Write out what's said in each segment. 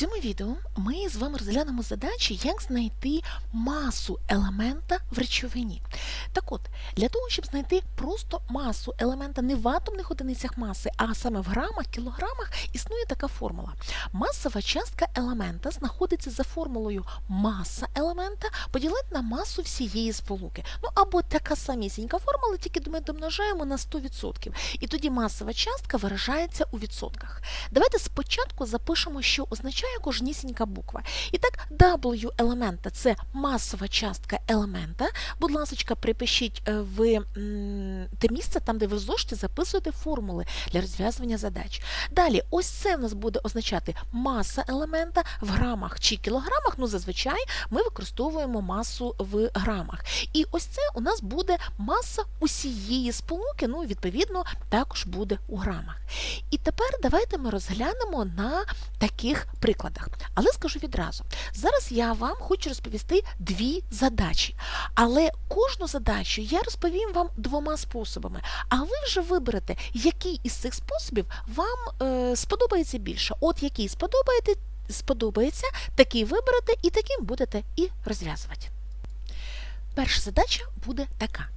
цьому відео ми з вами розглянемо задачі, як знайти масу елемента в речовині. Так от, для того, щоб знайти просто масу елемента не в атомних одиницях маси, а саме в грамах, кілограмах, існує така формула. Масова частка елемента знаходиться за формулою маса елемента поділити на масу всієї сполуки. Ну або така самісінька формула, тільки ми домножаємо на 100%. І тоді масова частка виражається у відсотках. Давайте спочатку запишемо, що означає кожнісінька буква. І так, W елемента це масова частка елемента. Будь ласка, припишіть е, в те місце, там, де ви в зошиті записуєте формули для розв'язування задач. Dалі, ось це в нас буде означати маса елемента в грамах чи кілограмах. Ну, зазвичай ми використовуємо масу в грамах. І ось це у нас буде маса усієї сполуки, ну, відповідно, також буде у грамах. І тепер давайте ми розглянемо на таких прикладах. Але скажу відразу: зараз я вам хочу розповісти дві задачі. Але кожну задачу я розповім вам двома способами. А ви вже виберете, який із цих способів вам е, сподобається більше. От який сподобаєте, сподобається, такий виберете і таким будете і розв'язувати. Перша задача буде така.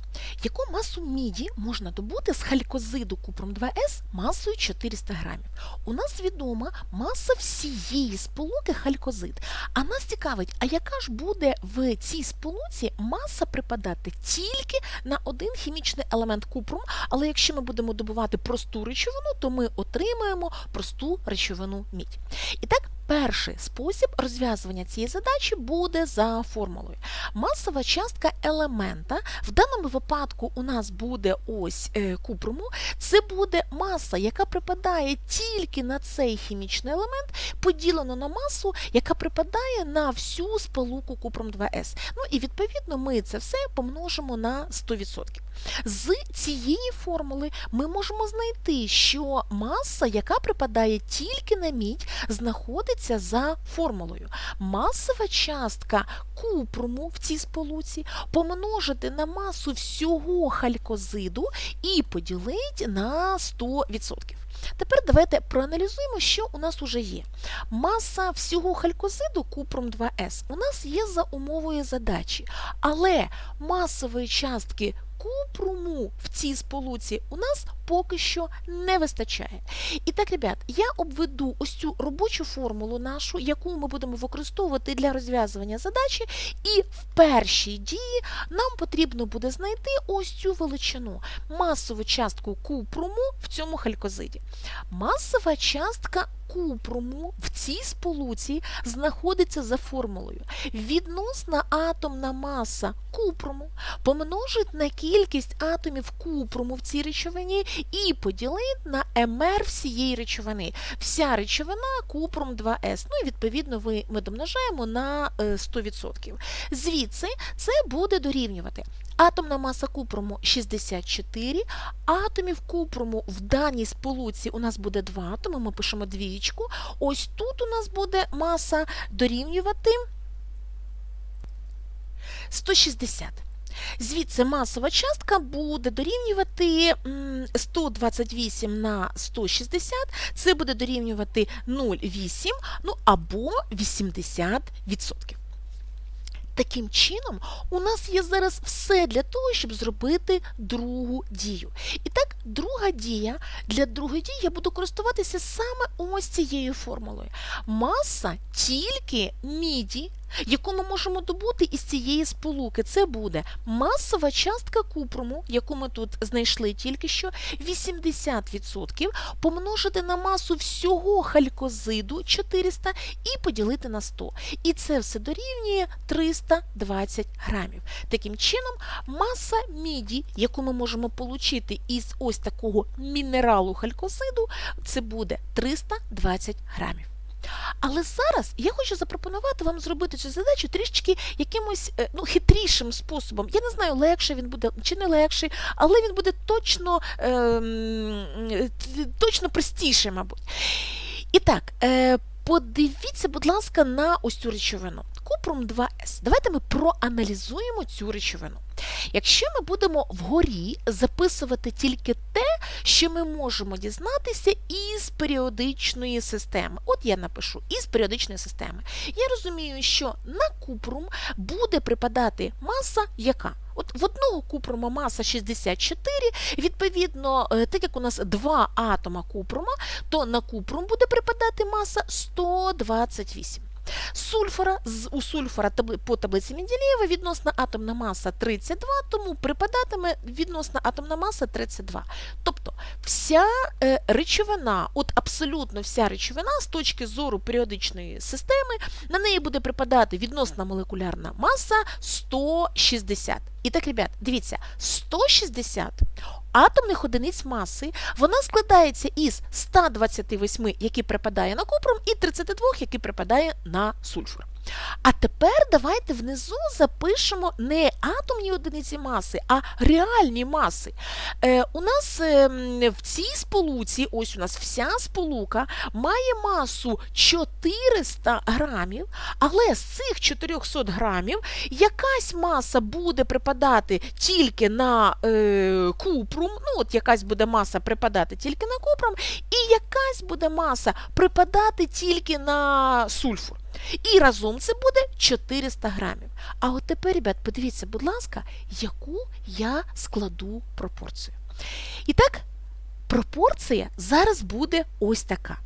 Яку масу міді можна добути з халькозиду купром 2С масою 400 грамів? У нас відома маса всієї сполуки халькозид. А нас цікавить, а яка ж буде в цій сполуці маса припадати тільки на один хімічний елемент купрум, але якщо ми будемо добувати просту речовину, то ми отримаємо просту речовину мідь. І так, Перший спосіб розв'язування цієї задачі буде за формулою. Масова частка елемента, в даному випадку у нас буде ось е, купруму, це буде маса, яка припадає тільки на цей хімічний елемент, поділено на масу, яка припадає на всю сполуку купром 2С. Ну і відповідно ми це все помножимо на 100%. З цієї формули ми можемо знайти, що маса, яка припадає тільки на мідь, знаходиться за формулою. Масова частка купруму в цій сполуці помножити на масу всього халькозиду і поділити на 100%. Тепер давайте проаналізуємо, що у нас уже є. Маса всього халькозиду купром 2С у нас є за умовою задачі, але масової частки купруму в цій сполуці у нас поки що не вистачає. І так, ребят, я обведу ось цю робочу формулу нашу, яку ми будемо використовувати для розв'язування задачі, і в першій дії нам потрібно буде знайти ось цю величину, масову частку купруму в цьому халькозиді. Масова частка купруму в цій сполуці знаходиться за формулою. Відносна атомна маса купруму помножить на кількість атомів купруму в цій речовині і поділить на МР всієї речовини. Вся речовина купром 2С. Ну і відповідно ви, ми домножаємо на 100%. Звідси це буде дорівнювати. Атомна маса купруму 64, атомів купруму в даній сполуці у нас буде 2 атоми, ми пишемо двічку. Ось тут у нас буде маса дорівнювати 160. Звідси масова частка буде дорівнювати 128 на 160, це буде дорівнювати 0,8, ну або 80%. Таким чином, у нас є зараз все для того, щоб зробити другу дію. І так, друга дія, для другої дії я буду користуватися саме ось цією формулою. Маса тільки міді, яку ми можемо добути із цієї сполуки. Це буде масова частка купруму, яку ми тут знайшли тільки що, 80% помножити на масу всього халькозиду 400 і поділити на 100. І це все дорівнює 320 грамів. Таким чином, маса міді, яку ми можемо отримати із ось такого мінералу халькозиду, це буде 320 грамів. Але зараз я хочу запропонувати вам зробити цю задачу трішечки якимось ну, хитрішим способом. Я не знаю, легше він буде чи не легший, але він буде точно е, точно простіший, мабуть. І так, е, подивіться, будь ласка, на ось цю речовину. купрум 2С. Давайте ми проаналізуємо цю речовину. Якщо ми будемо вгорі записувати тільки те, що ми можемо дізнатися із періодичної системи. От я напишу із періодичної системи. Я розумію, що на купрум буде припадати маса яка? От в одного купрума маса 64, відповідно, е, так як у нас два атома купрума, то на купрум буде припадати маса 128. Сульфора з у сульфора по таблиці Менделєєва відносна атомна маса 32, тому припадатиме відносна атомна маса 32. Тобто вся е, речовина, от абсолютно вся речовина з точки зору періодичної системи, на неї буде припадати відносна молекулярна маса 160. І так, ребят, дивіться, 160 атомних одиниць маси, вона складається із 128, які припадає на купрум, і 32, які припадає на сульфур. А тепер давайте внизу запишемо не атомні одиниці маси, а реальні маси. Е, У нас е, в цій сполуці, ось у нас вся сполука, має масу 400 грамів, але з цих 400 грамів якась маса буде припадати тільки на е, купрум, ну от якась буде маса припадати тільки на купрум, і якась буде маса припадати тільки на сульфур. І разом це буде 400 грамів. А от тепер, ребят, подивіться, будь ласка, яку я складу пропорцію. І так, пропорція зараз буде ось така.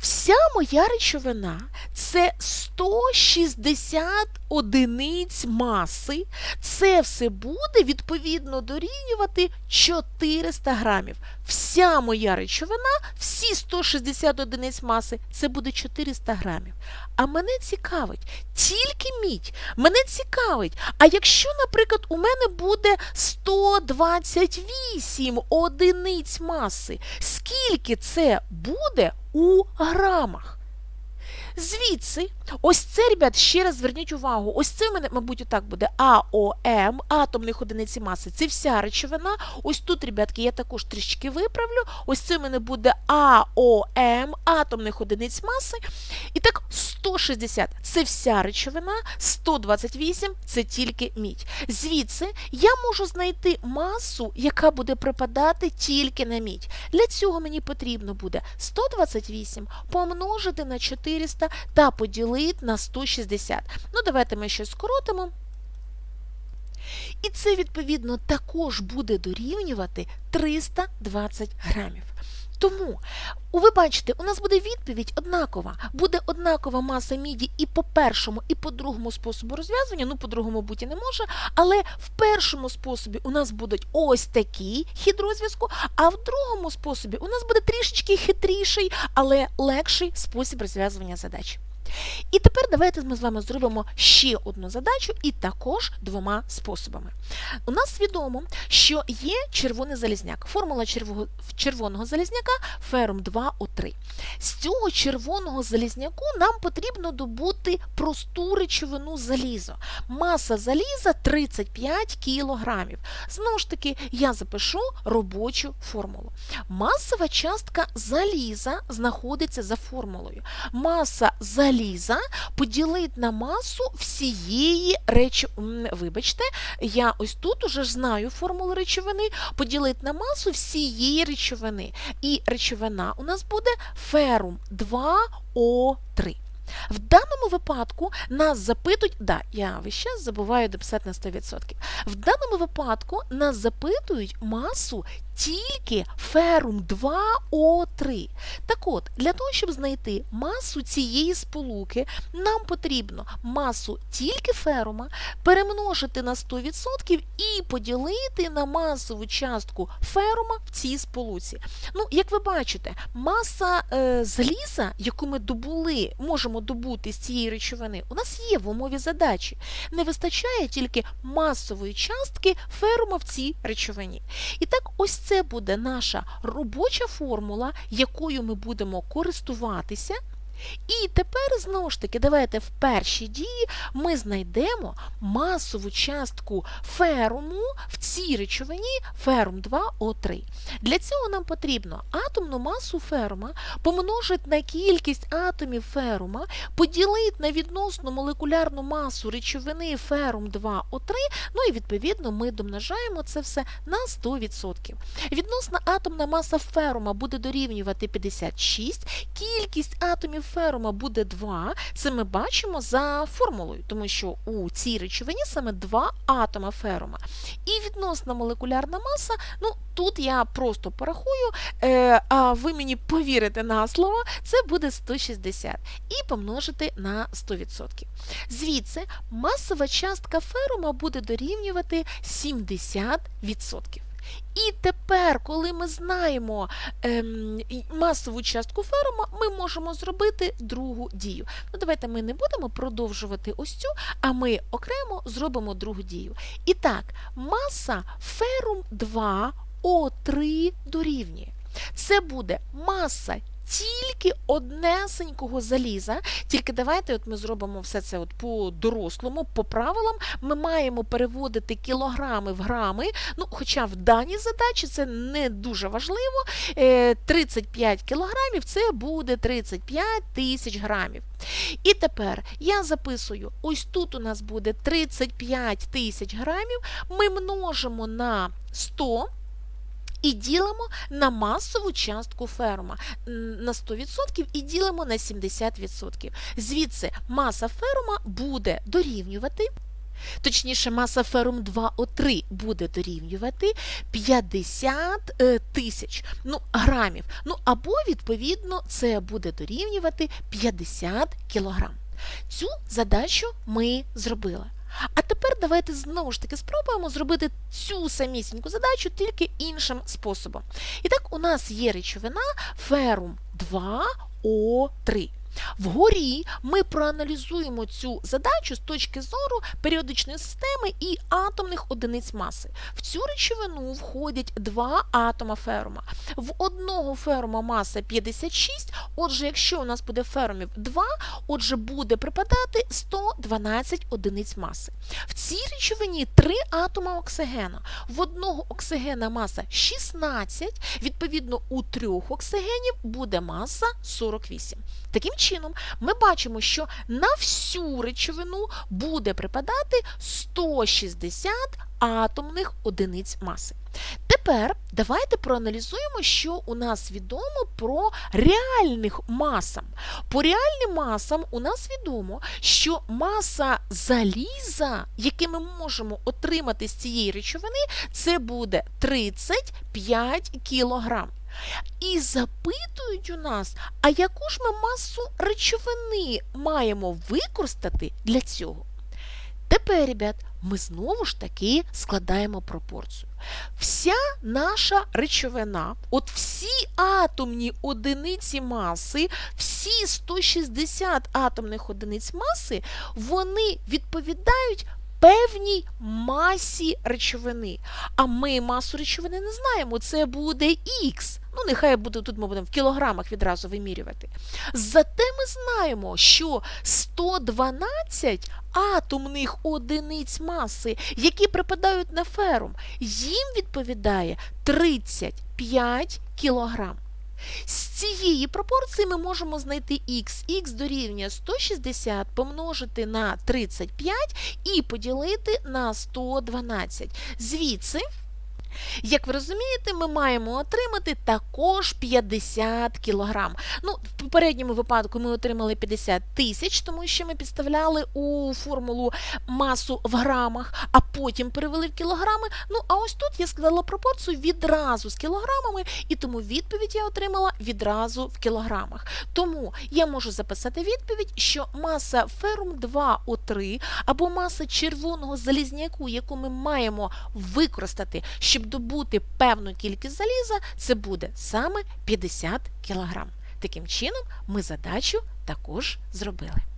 Вся моя речовина це 160 одиниць маси. Це все буде відповідно дорівнювати 400 грамів. Вся моя речовина, всі 160 одиниць маси, це буде 400 грамів. А мене цікавить тільки мідь. Мене цікавить. А якщо, наприклад, у мене буде 128 одиниць маси, скільки це буде у грамах? Звідси, ось це, ребят, ще раз зверніть увагу, ось це мабуть, отак буде АОМ, атомних одиниць маси. Це вся речовина. Ось тут, ребятки, я також трішки виправлю. Ось це в мене буде АОМ, атомних одиниць маси. І так, 160 це вся речовина, 128 це тільки мідь. Звідси я можу знайти масу, яка буде припадати тільки на мідь. Для цього мені потрібно буде 128 помножити на 400 та поділити на 160. Ну, давайте ми щось скоротимо. І це, відповідно, також буде дорівнювати 320 грамів. Тому, ви бачите, у нас буде відповідь однакова. Буде однакова маса міді і по першому, і по другому способу розв'язування. Ну, по другому бути не може. Але в першому способі у нас будуть ось такий хід розв'язку, а в другому способі у нас буде трішечки хитріший, але легший спосіб розв'язування задач. І тепер давайте ми з вами зробимо ще одну задачу і також двома способами. У нас відомо, що є червоний залізняк. Формула червоного залізняка ферум 2О3. З цього червоного залізняку нам потрібно добути просту речовину залізо. Маса заліза 35 кілограмів. Знову ж таки, я запишу робочу формулу. Масова частка заліза знаходиться за формулою. Маса заліза заліза поділити на масу всієї речі. Вибачте, я ось тут уже знаю формулу речовини, поділити на масу всієї речовини. І речовина у нас буде ферум 2О3. В даному випадку нас запитують, да, я весь час забуваю дописати на 100%. В даному випадку нас запитують масу тільки ферум 2О3. Так от, для того, щоб знайти масу цієї сполуки, нам потрібно масу тільки ферума перемножити на 100% і поділити на масову частку ферума в цій сполуці. Ну, як ви бачите, маса е, заліза, яку ми добули, можемо добути з цієї речовини, у нас є в умові задачі. Не вистачає тільки масової частки ферума в цій речовині. І так, ось це буде наша робоча формула, якою ми будемо користуватися І тепер знову ж таки, давайте в першій дії ми знайдемо масову частку феруму в цій речовині ферум 2О3. Для цього нам потрібно атомну масу ферума помножити на кількість атомів ферума, поділити на відносну молекулярну масу речовини ферум 2О3, ну і відповідно ми домножаємо це все на 100%. Відносна атомна маса ферума буде дорівнювати 56, кількість атомів ферума буде 2. Це ми бачимо за формулою, тому що у цій речовині саме 2 атома ферума. І відносна молекулярна маса, ну тут я просто порахую, е, а ви мені повірите на слово, це буде 160 і помножити на 100%. Звідси масова частка ферума буде дорівнювати 70%. І тепер, коли ми знаємо ем, масову частку ферума, ми можемо зробити другу дію. Ну, давайте ми не будемо продовжувати ось цю, а ми окремо зробимо другу дію. І так, маса ферум 2 О3 дорівнює. Це буде маса тільки однесенького заліза. Тільки давайте от ми зробимо все це от по дорослому, по правилам. Ми маємо переводити кілограми в грами. Ну, хоча в даній задачі це не дуже важливо. Е, 35 кілограмів це буде 35 тисяч грамів. І тепер я записую: ось тут у нас буде 35 тисяч грамів. Ми множимо на 100. І ділимо на масову частку ферума на 100% і ділимо на 70%. Звідси маса ферума буде дорівнювати, точніше, маса ферум 2О3 буде дорівнювати 50 е, тисяч ну, грамів. Ну або, відповідно, це буде дорівнювати 50 кілограм. Цю задачу ми зробили. А тепер давайте знову ж таки спробуємо зробити цю самісіньку задачу тільки іншим способом. І так, у нас є речовина ферум 2О3. Вгорі ми проаналізуємо цю задачу з точки зору періодичної системи і атомних одиниць маси. В цю речовину входять два атома ферума. В одного ферума маса 56, отже, якщо у нас буде ферумів 2, отже, буде припадати 112 одиниць маси. В цій речовині три атома оксигена. В одного оксигена маса 16, відповідно, у трьох оксигенів буде маса 48. Таким чином, ми бачимо, що на всю речовину буде припадати 160 атомних одиниць маси. Тепер давайте проаналізуємо, що у нас відомо про реальних масам. По реальним масам у нас відомо, що маса заліза, яке ми можемо отримати з цієї речовини, це буде 35 кілограм. І запитують у нас, а яку ж ми масу речовини маємо використати для цього? Тепер, ребят, ми знову ж таки складаємо пропорцію. Вся наша речовина, от всі атомні одиниці маси, всі 160 атомних одиниць маси, вони відповідають певній масі речовини. А ми масу речовини не знаємо, це буде Х. Ну, нехай буде тут ми будемо в кілограмах відразу вимірювати. Зате ми знаємо, що 112 атомних одиниць маси, які припадають на ферум, їм відповідає 35 кілограм. З цієї пропорції ми можемо знайти х. х дорівнює 160 помножити на 35 і поділити на 112. Звідси. Як ви розумієте, ми маємо отримати також 50 кілограм. Ну, В попередньому випадку ми отримали 50 тисяч, тому що ми підставляли у формулу масу в грамах, а потім перевели в кілограми. Ну, а ось тут я складала пропорцію відразу з кілограмами, і тому відповідь я отримала відразу в кілограмах. Тому я можу записати відповідь, що маса ферум 2О3 або маса червоного залізняку, яку ми маємо використати, щоб добути певну кількість заліза, це буде саме 50 кг. Таким чином, ми задачу також зробили.